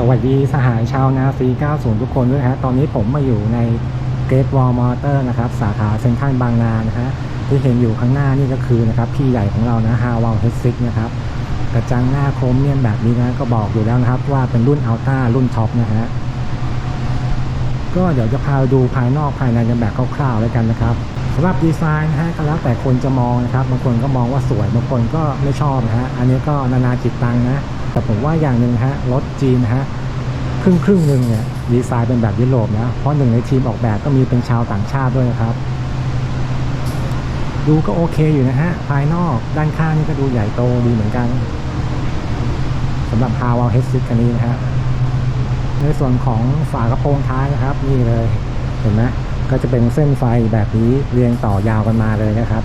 สวัสดีสหายชาวนาซี90 ทุกคนด้วยฮะตอนนี้ผมมาอยู่ในเกตวอลมอเตอร์นะครับ สาขาเซ็นทรัลบางนานะฮะที่เห็นอยู่ข้างหน้านี่ก็คือนะครับพี่ใหญ่ของเรานะฮาวาลเฮดซิกนะครับกระจังหน้าโครเมียมแบบนี้นะก็บอกอยู่แล้วนะครับ ว่าเป็นรุ่นอัลต้ารุ่นท็อปนะฮะก็เดี๋ยวจะพาดูภายนอกภายในกันแบบคร่าวๆแล้วกันนะครับสำหรับดีไซน์นะฮะก็แล้วแต่คนจะมองนะครับบางคนก็มองว่าสวยบางคนก็ไม่ชอบนะฮะอันนี้ก็นานาจิตตังนะ แต่ผมว่าอย่างหนึ่งฮะรถจีนฮะครึ่งครึ่งหนึ่งเนี่ยดีไซน์เป็นแบบยุโรปนะเพราะหนึ่งในทีมออกแบบก็มีเป็นชาวต่างชาติด้วยนะครับ ดูก็โอเคอยู่นะฮะภายนอกด้านข้างนี่ก็ดูใหญ่โตดีเหมือนกันสำหรับ h a w a l h e a d ซิคันนี้นะฮะในส่วนของฝากระโปรงท้ายนะครับ นี่เลยเห็นไหมก็จะเป็นเส้นไฟแบบนี้เรียงต่อยาวกันมาเลยนะครับ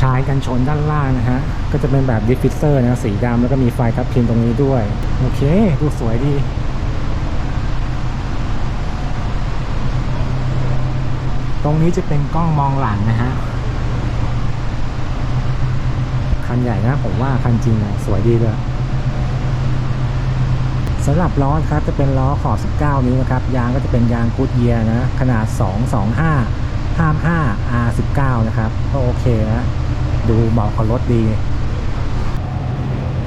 ชายกันชนด้านล่างนะฮะ ก็จะเป็นแบบดิฟฟิเซอร์นะสีดำแล้วก็มีไฟทับพิมพ์ตรงนี้ด้วย โอเค ดูสวยดีตรงนี้จะเป็นกล้องมองหลังนะฮะ คันใหญ่นะผมว่าคันจริงอะสวยดีเลยสำหรับล้อครับจะเป็นล้อขอบ 19 นิ้วนะครับ ยางก็จะเป็นยางกูดเยียนะ ขนาด 225 55 R19 นะครับ ก็โอเคนะ ดูเหมาะกับรถดี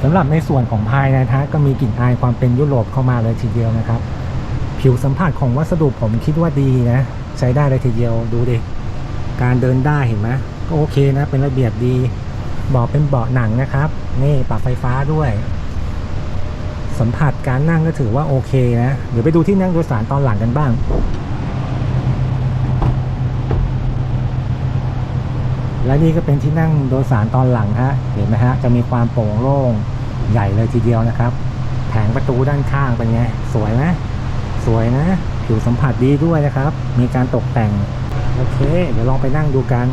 สำหรับในส่วนของภายในนะก็มีกลิ่นอายความเป็นยุโรปเข้ามาเลยทีเดียวนะครับ ผิวสัมผัสของวัสดุผมคิดว่าดีนะ ใช้ได้เลยทีเดียวดูดิการเดินได้เห็นไหมก็โอเคนะ เป็นระเบียบดีเบาะเป็นเบาะหนังนะครับ นี่ปรับไฟฟ้าด้วย สัมผัสการนั่งก็ถือว่าโอเคนะเดี๋ยวไปดูที่นั่งโดยสารตอนหลังกันบ้าง และนี่ก็เป็นที่นั่งโดยสารตอนหลังฮะเห็นไหมฮะจะมีความโปร่งโล่งใหญ่เลยทีเดียวนะครับ แผงประตูด้านข้างเป็นไงสวยไหมสวยนะ ผิวสัมผัสดีด้วยนะครับ มีการตกแต่ง โอเค เดี๋ยวลองไปนั่งดูกัน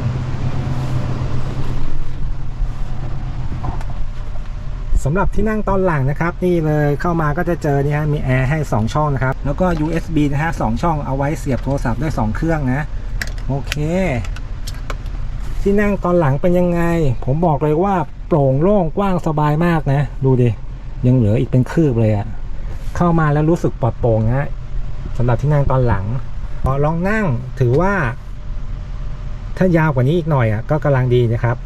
สำหรับที่นั่งตอนหลังนะครับ นี่เลยเข้ามาก็จะเจอนี่ฮะมีแอร์ให้ 2 ช่องนะครับ แล้วก็ USB นะฮะสองช่องเอาไว้เสียบโทรศัพท์ได้ 2 เครื่องนะ โอเค ที่นั่งตอนหลังเป็นยังไง ผมบอกเลยว่าโปร่งโล่งกว้างสบายมากนะ ดูดิ ยังเหลืออีกเป็นคืบเลยอะเข้ามาแล้วรู้สึกปลอดโปร่งนะสำหรับที่นั่งตอนหลังพอลองนั่งถือว่า ถ้ายาวกว่านี้อีกหน่อยอะก็กำลังดีนะครับ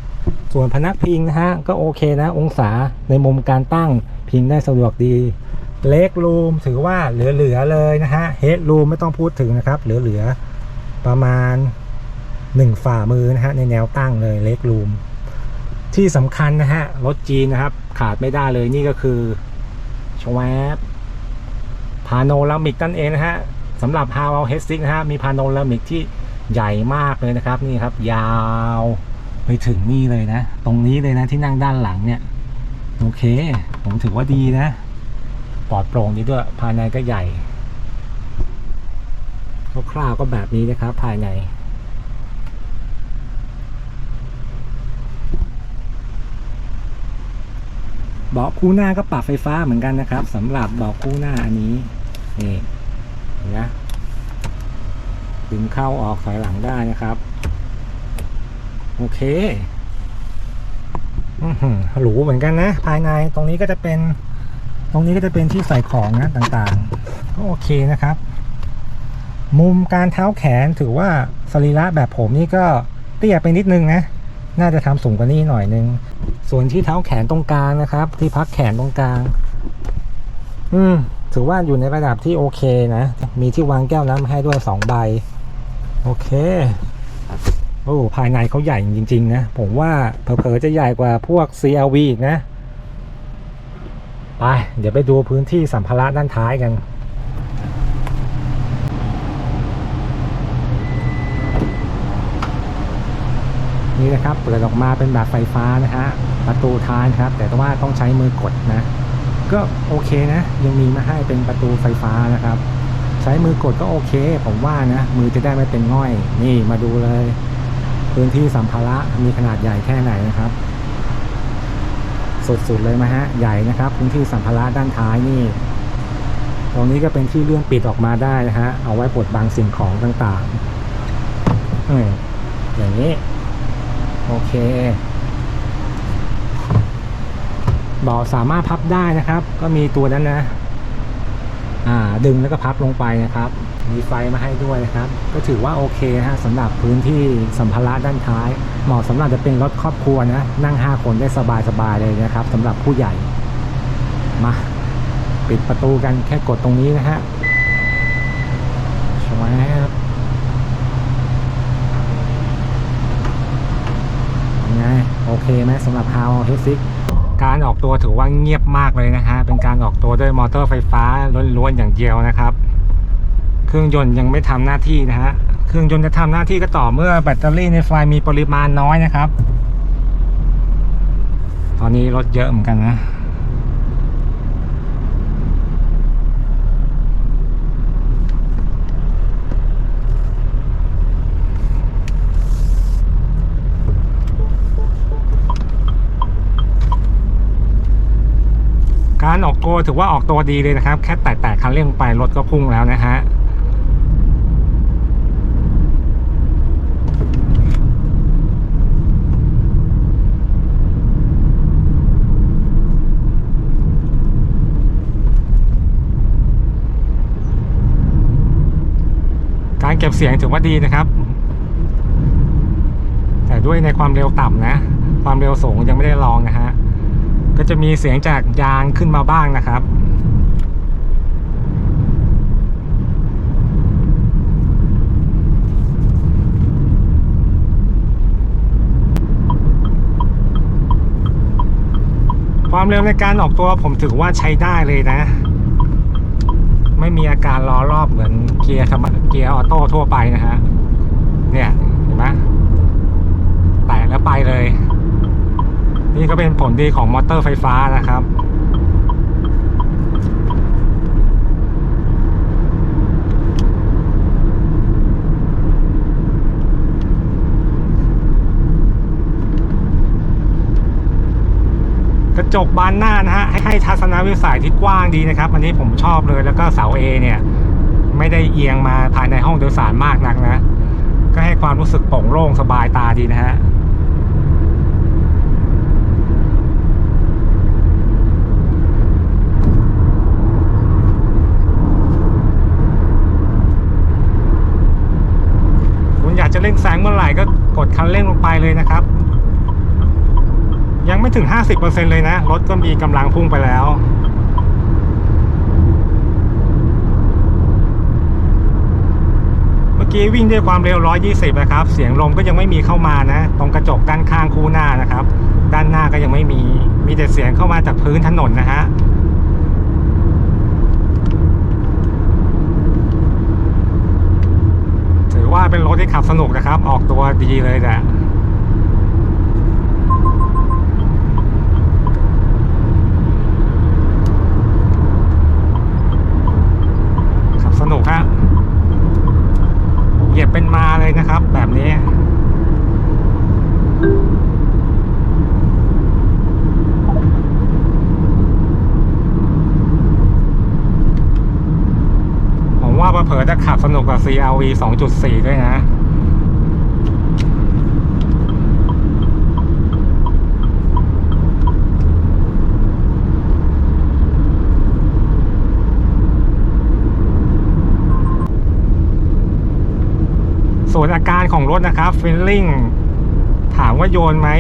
ส่วนพนักพิงนะฮะ ก็โอเคนะ องศาในมุมการตั้งพิงได้สะดวกดีเล็กรูมถือว่าเหลือ ๆ เลยนะฮะเฮดรูมไม่ต้องพูดถึงนะครับ เหลือ ๆ ประมาณ 1 ฝ่ามือนะฮะในแนวตั้งเลยเล็กรูม ที่สำคัญนะฮะ รถจีนนะครับ ขาดไม่ได้เลยนี่ก็คือชวบพาโนรามิกนั่นเองนะฮะสำหรับ h a w a l h e a d s i นะฮะมีพาโนรามิกที่ใหญ่มากเลยนะครับนี่ครับ ยาวไปถึงนี่เลยนะ ตรงนี้เลยนะที่นั่งด้านหลังเนี่ยโอเค ผมถือว่าดีนะปลอดโปร่งดีด้วยภายในก็ใหญ่คร่าวๆก็แบบนี้นะครับภายใน เบาะคู่หน้าก็ปรับไฟฟ้าเหมือนกันนะครับสำหรับเบาะคู่หน้าอันนี้นี่นะดึงเข้าออกถอยหลังได้นะครับ โอเคหรูเหมือนกันนะ ภายในตรงนี้ก็จะเป็น ตรงนี้ก็จะเป็นที่ใส่ของนะต่างๆ ก็โอเคนะครับ มุมการเท้าแขนถือว่าสรีระแบบผมนี่ก็เตี้ยไปนิดนึงนะ น่าจะทำสูงกว่านี้หน่อยนึง ส่วนที่เท้าแขนตรงกลางนะครับ ที่พักแขนตรงกลาง อืมถือว่าอยู่ในระดับที่โอเคนะ มีที่วางแก้วน้ำให้ด้วยสองใบ โอเคโอ้ภายในเขาใหญ่จริง ๆ นะ ผมว่าเผลอๆจะใหญ่กว่าพวก CLV อีกนะ ไป เดี๋ยวไปดูพื้นที่สัมภาระด้านท้ายกัน นี่นะครับเปิดออกมาเป็นแบบไฟฟ้านะฮะประตูท้ายครับ แต่ว่าต้องใช้มือกดนะ ก็โอเคนะ ยังมีมาให้เป็นประตูไฟฟ้านะครับ ใช้มือกดก็โอเค ผมว่านะมือจะได้ไม่เป็นง่อย นี่มาดูเลย พื้นที่สัมภาระมีขนาดใหญ่แค่ไหนนะครับสุดๆเลยมาฮะใหญ่นะครับพื้นที่สัมภาระด้านท้ายนี่ ตรงนี้ก็เป็นที่เลื่อนปิดออกมาได้นะฮะเอาไว้ปลดบังสิ่งของต่างๆอย่างนี้ โอเค เบาะสามารถพับได้นะครับ ก็มีตัวนั้นนะ อ่า ดึงแล้วก็พับลงไปนะครับ มีไฟมาให้ด้วยนะครับ ก็ถือว่าโอเคนะฮะสำหรับพื้นที่สัมภาระด้านท้าย เหมาะสำหรับจะเป็นรถครอบครัวนะ นั่ง 5 คนได้สบายๆเลยนะครับสำหรับผู้ใหญ่ มาปิดประตูกันแค่กดตรงนี้นะฮะชวบยังไง โอเคไหมสำหรับ h o w h e s 6การออกตัวถือว่าเงียบมากเลยนะฮะ เป็นการออกตัวด้วยมอเตอร์ไฟฟ้าล้วนๆอย่างเดียวนะครับ เครื่องยนต์ยังไม่ทำหน้าที่นะฮะ เครื่องยนต์จะทำหน้าที่ก็ต่อเมื่อแบตเตอรี่ในไฟมีปริมาณน้อยนะครับ ตอนนี้รถเยอะเหมือนกันนะ การออกตัวถือว่าออกตัวดีเลยนะครับ แค่แตะๆคันเร่งลงไปรถก็พุ่งแล้วนะฮะการเก็บเสียงถือว่าดีนะครับ แต่ด้วยในความเร็วต่ำนะ ความเร็วสูงยังไม่ได้ลองนะฮะ ก็จะมีเสียงจากยางขึ้นมาบ้างนะครับ ความเร็วในการออกตัวผมถือว่าใช้ได้เลยนะ ไม่มีอาการล้อรอบเหมือนเกียร์ธรรมเกียร์ออโต้ทั่วไปนะฮะ เนี่ย เห็นไหมแตะแล้วไปเลย นี่ก็เป็นผลดีของมอเตอร์ไฟฟ้านะครับ กระจกบานหน้านะฮะให้ให้ทัศนวิสัยที่กว้างดีนะครับ อันนี้ผมชอบเลยแล้วก็เสา A เนี่ย ไม่ได้เอียงมาภายในห้องโดยสารมากนักนะ ก็ให้ความรู้สึกโปร่งโล่งสบายตาดีนะฮะ คุณอยากจะเร่งแซงเมื่อไหร่ก็กดคันเร่งลงไปเลยนะครับ ยังไม่ถึง 50%เลยนะ รถก็มีกำลังพุ่งไปแล้วเมื่อกี้วิ่งด้วยความเร็ว 120 นะครับ เสียงลมก็ยังไม่มีเข้ามานะ ตรงกระจกด้านข้างคู่หน้านะครับ ด้านหน้าก็ยังไม่มี มีแต่เสียงเข้ามาจากพื้นถนนนะฮะ ถือ ว่าเป็นรถที่ขับสนุกนะครับ ออกตัวดีเลยแหละขับสนุกฮะเหยียบเป็นมาเลยนะครับ แบบนี้ ว่าเผลอจะขับสนุกกว่า CRV 2.4 ด้วยนะส่วนอาการของรถนะครับฟิลลิ่งถามว่าโยนไหม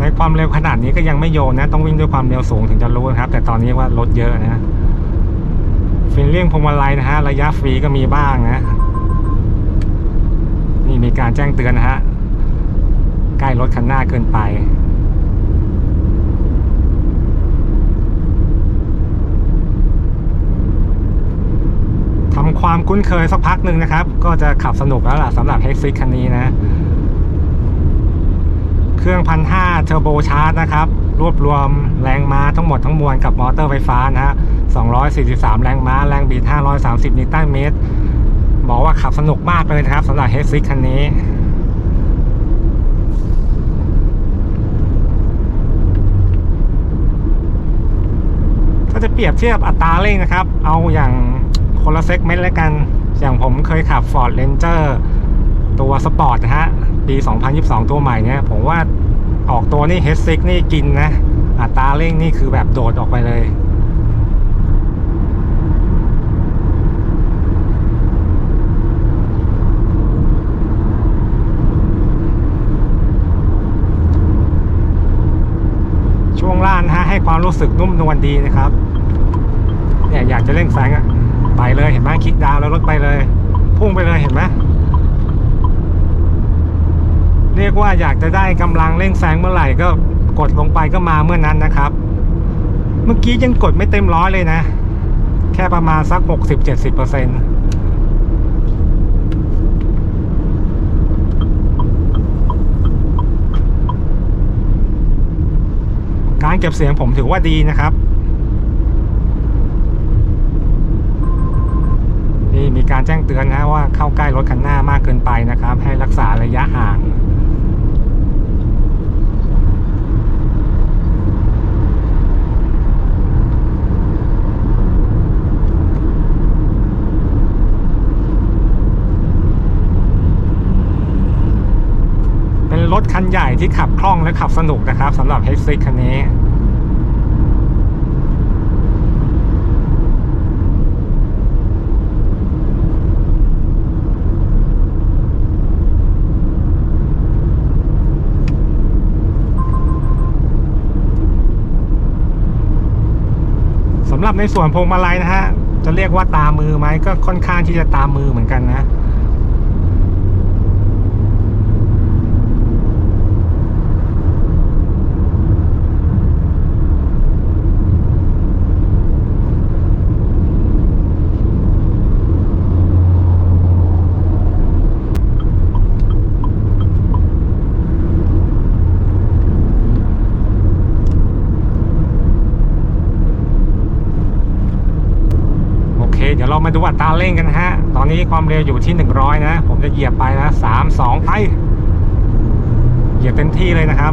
ในความเร็วขนาดนี้ก็ยังไม่โยนนะ ต้องวิ่งด้วยความเร็วสูงถึงจะรู้นะครับ แต่ตอนนี้ว่ารถเยอะนะ ฟิลลิ่ยงพวงมาลัยนะฮะ ระยะฟรีก็มีบ้างนะ นี่มีการแจ้งเตือนนะฮะ ใกล้รถคันหน้าเกินไปทำความคุ้นเคยสักพักหนึ่งนะครับ ก็จะขับสนุกแล้วล่ะสำหรับ h e x ซิคันนี้นะ เครื่องพันห้าเทอร์โบชาร์จนะครับ รวบรวมแรงม้าทั้งหมดทั้งมวลกับมอเตอร์ไฟฟ้านะฮะ 243 แรงม้า แรงบิด 530 นิวตันเมตร บอกว่าขับสนุกมากเลยนะครับสำหรับ h e x ซิคันนี้ถ้าจะเปรียบเทียบอัตราเร่งนะครับ เอาอย่างคนละเซกเมนต์แล้วกัน อย่างผมเคยขับ Ford Ranger ตัวสปอร์ตนะฮะ ปี 2022 ตัวใหม่เนี่ยผมว่าออกตัวนี่ h ฮ s ซิกนี่กินนะ อัตราเร่งนี่คือแบบโดดออกไปเลย ช่วงล่างนะฮะให้ความ รู้สึกนุ่มนวลดีนะครับเนี่ยอยากจะเร่งแซงอะไปเลยเห็นไหมคลิกดาวแล้วรถไปเลย พุ่งไปเลยเห็นไหมเรียกว่าอยากจะได้กำลังเร่งแซงเมื่อไหร่ก็กดลงไปก็มาเมื่อนั้นนะครับ เมื่อกี้ยังกดไม่เต็มร้อยเลยนะ แค่ประมาณสัก 60-70%เปอร์เซ็นต์การเก็บเสียงผมถือว่าดีนะครับนี่มีการแจ้งเตือนนะว่าเข้าใกล้รถคันหน้ามากเกินไปนะครับ ให้รักษาระยะห่าง เป็นรถ คันใหญ่ที่ขับคล่องและขับสนุกนะครับสำหรับ H6 คันนี้สำหรับในส่วนพวงมาลัยนะฮะ จะเรียกว่าตามมือไหมก็ค่อนข้างที่จะตามมือเหมือนกันนะ เคเดี๋ยวเรามาดูอัตราเร่งกันฮะ ตอนนี้ความเร็วอยู่ที่ 100 นะ ผมจะเหยียบไปนะ 3 2 ไป เหยียบเต็มที่เลยนะครับ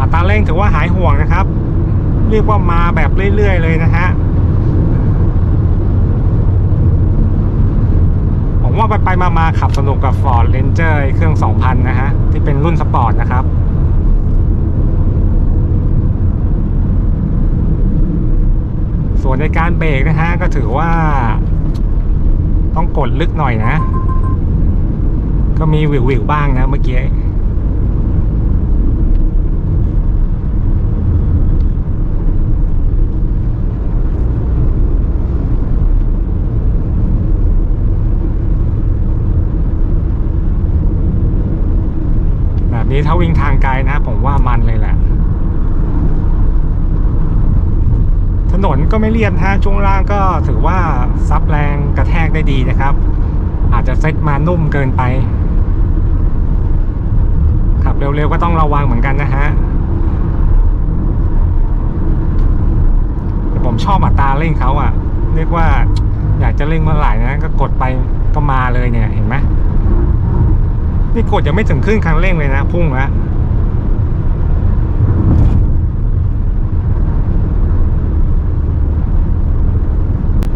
อัตราเร่งถือว่าหายห่วงนะครับ เรียกว่ามาแบบเรื่อย ๆ เลยนะฮะ ผมว่าไปไปๆมาๆขับสนุกกับ Ford Ranger เครื่อง 2,000 นะฮะ ที่เป็นรุ่นสปอร์ตนะครับ ส่วนในการ เบรกนะฮะก็ถือว่า ต้องกดลึกหน่อยนะ ก็มีวิววิวๆบ้างนะเมื่อกี้แบบนี้ถ้าวิ่งทางไกลนะ ผมว่ามันเลยแหละ ถ นก็ไม่เรียบนะฮะช่วงล่างก็ถือว่าซับแรงกระแทกได้ดีนะครับ อาจจะเซ็ตมานุ่มเกินไป ขับเร็วๆก็ต้องระวังเหมือนกันนะฮะแต่ผมชอบอัตราเร่งเขาอะเรียกว่าอยากจะเร่งเมื่อไหร่นะก็กดไปก็มาเลยเนี่ยเห็นไหมนี่กดยังไม่ถึงครึ่งคันเร่งเลยนะพุ่งแล้ว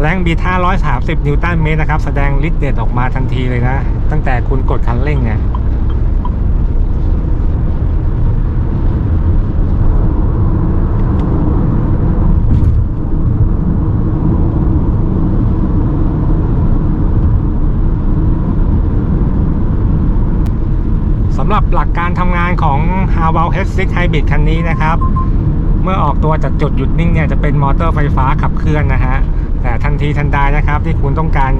แรงบิด530 นิวตันเมตรนะครับ แสดงฤทธิ์เดชออกมาทันทีเลยนะ ตั้งแต่คุณกดคันเร่งเนี่ยสำหรับหลักการทำงานของ h a w a l H6 Hybrid คันนี้นะครับ เมื่อออกตัวจากจุดหยุดนิ่งเนี่ยจะเป็นมอเตอร์ไฟฟ้าขับเคลื่อนนะฮะ แต่ทันทีทันใดนะครับ ที่คุณต้องการ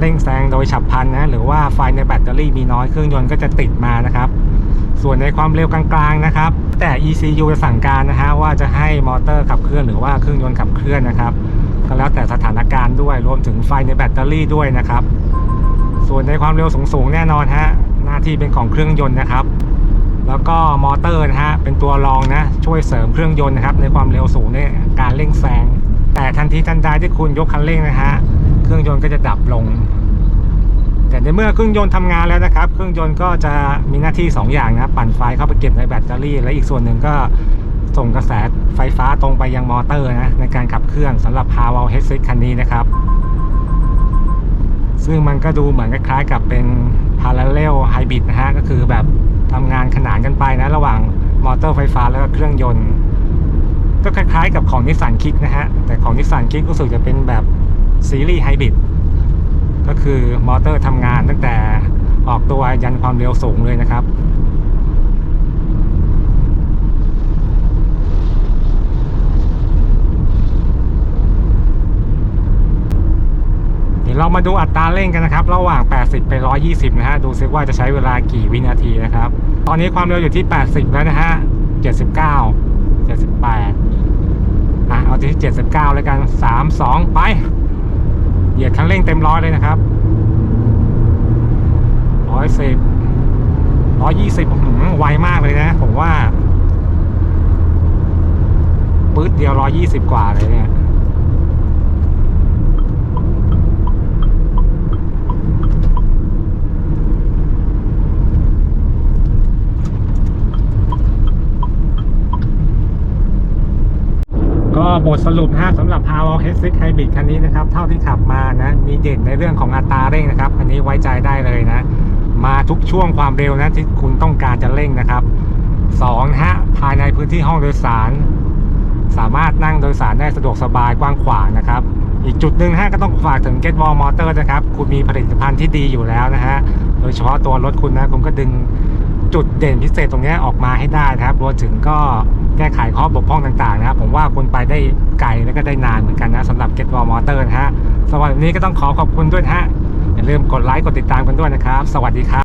เร่งแซงโดยฉับพลันนะหรือว่าไฟในแบตเตอรี่มีน้อยเครื่องยนต์ก็จะติดมานะครับ ส่วนในความเร็วกลางๆนะครับ แต่ ECU จะสั่งการนะฮะว่าจะให้มอเตอร์ขับเคลื่อนหรือว่าเครื่องยนต์ขับเคลื่อนนะครับก็แล้วแต่สถานการณ์ด้วยรวมถึงไฟในแบตเตอรี่ด้วยนะครับ ส่วนในความเร็วสูงๆแน่นอนฮะหน้าที่เป็นของเครื่องยนต์นะครับ แล้วก็มอเตอร์นะฮะเป็นตัวรองนะช่วยเสริมเครื่องยนต์นะครับในความเร็วสูงในการเร่งแซง แต่ทันทีทันใดที่คุณยกคันเร่งนะฮะเครื่องยนต์ก็จะดับลง แต่ในเมื่อเครื่องยนต์ทำงานแล้วนะครับ เครื่องยนต์ก็จะมีหน้าที่ 2 อย่างนะปั่นไฟเข้าไปเก็บในแบตเตอรี่ และอีกส่วนหนึ่งก็ส่งกระแสไฟฟ้าตรงไปยังมอเตอร์นะในการขับเคลื่อนสำหรับ h a w a l h 6คันนี้นะครับ ซึ่งมันก็ดูเหมือนคล้ายๆกับเป็น parallel hybrid นะฮะก็คือแบบทำงานขนานกันไปนะระหว่างมอเตอร์ไฟฟ้าแล้วก็เครื่องยนต์ ก็คล้ายๆกับของนิสสันคิกนะฮะ แต่ของนิสสันคิกรู้สึกจะเป็นแบบซีรีส์ไฮบริดก็คือมอเตอร์ทำงานตั้งแต่ออกตัวยันความเร็วสูงเลยนะครับ เดี๋ยวเรามาดูอัตราเร่งกันนะครับ ระหว่าง 80 ไป 120 นะฮะ ดูซิว่าจะใช้เวลากี่วินาทีนะครับ ตอนนี้ความเร็วอยู่ที่ 80 แล้วนะฮะ 79 78อะเอาที่79เลยกัน3 2ไป เหยียดคันเร่งเต็มร้อยเลยนะครับ110 120หืมไวมากเลยนะ ผมว่าปื๊ดเดียว120กว่าเลยเนี่ย บทสรุปนะสำหรับ h a w h s 6 Hybrid คันนี้นะครับ เท่าที่ขับมานะ มีเด่นในเรื่องของอัตราเร่งนะครับ อันนี้ไว้ใจได้เลยนะ มาทุกช่วงความเร็วนะที่คุณต้องการจะเร่งนะครับสองนะฮะภายในพื้นที่ห้องโดยสาร สามารถนั่งโดยสารได้สะดวกสบายกว้างขวางนะครับ อีกจุดหนึ่งฮะก็ต้องฝากถึง Get Wall Motor นะครับ คุณมีผลิตภัณฑ์ที่ดีอยู่แล้วนะฮะ โดยเฉพาะตัวรถคุณนะ คุณก็ดึงจุดเด่นพิเศษตรงนี้ออกมาให้ได้นะครับรวมถึงก็ แก้ไขข้อบกพร่องต่างๆนะครับผมว่าคุณไปได้ไกลและก็ได้นานเหมือนกันนะสำหรับ Get Wall Motor นะฮะสำหรับวันนี้ก็ต้องขอขอบคุณด้วยนะฮะอย่าลืมกดไลค์กดติดตามกันด้วยนะครับ สวัสดีครับ